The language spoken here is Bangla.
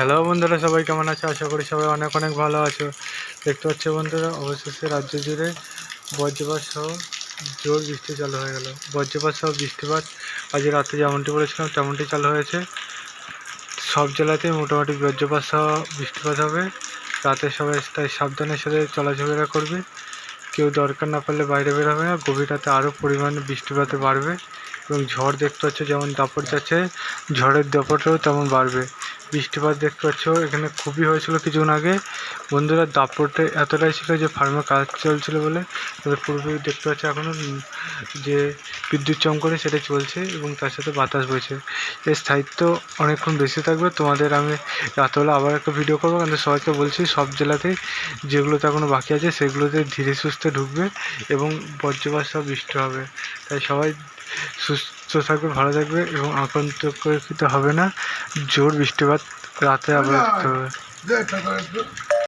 হ্যালো বন্ধুরা, সবাই কেমন আছো? আশা করি সবাই অনেক অনেক ভালো আছো। দেখতে পাচ্ছ বন্ধুরা, অবশেষে রাজ্য জুড়ে বজ্রপাত সহ জোর বৃষ্টি চালু হয়ে গেল। বজ্রপাত সহ বৃষ্টিপাত আজ রাতে যেমনটি বলেছিলাম, তেমনটি চালু হয়েছে। সব জেলাতেই মোটামুটি বজ্রপাত সহ বৃষ্টিপাত হবে। রাতে সবাই তাই সাবধানের সাথে চলাচলা করবে। কেউ দরকার না পড়লে বাইরে বের হবে না। গভীর রাতে আরও পরিমাণে বৃষ্টিপাতে বাড়বে এবং ঝড় দেখতে পাচ্ছ, যেমন দাপট যাচ্ছে, ঝড়ের দাপটেও তেমন বাড়বে। বৃষ্টিপাত দেখতে পাচ্ছ। এখানে খুবই হয়েছিল কিছুক্ষণ আগে। বন্ধুরা, দাপটে এতটাই ছিল যে ফার্মে কাজ চলছিল বলে। তাদের পূর্বে দেখতে পাচ্ছ এখনও যে বিদ্যুৎ চমকনে সেটা চলছে এবং তার সাথে বাতাস বইছে। এর স্থায়িত্ব অনেকক্ষণ বেশি থাকবে। তোমাদের আমি রাতবেলা আবার একটা ভিডিও করব। কিন্তু সবাইকে বলছি, সব জেলাতেই যেগুলোতে এখনও বাকি আছে, সেগুলোতে ধীরে সুস্থে ঢুকবে এবং বজ্রপাত সব বৃষ্টি হবে। তাই সবাই সুস্থ থাকবে ভালো থাকবে এবং আক্রান্ত হবে না। জোর বৃষ্টিপাত রাতে আবার হবে।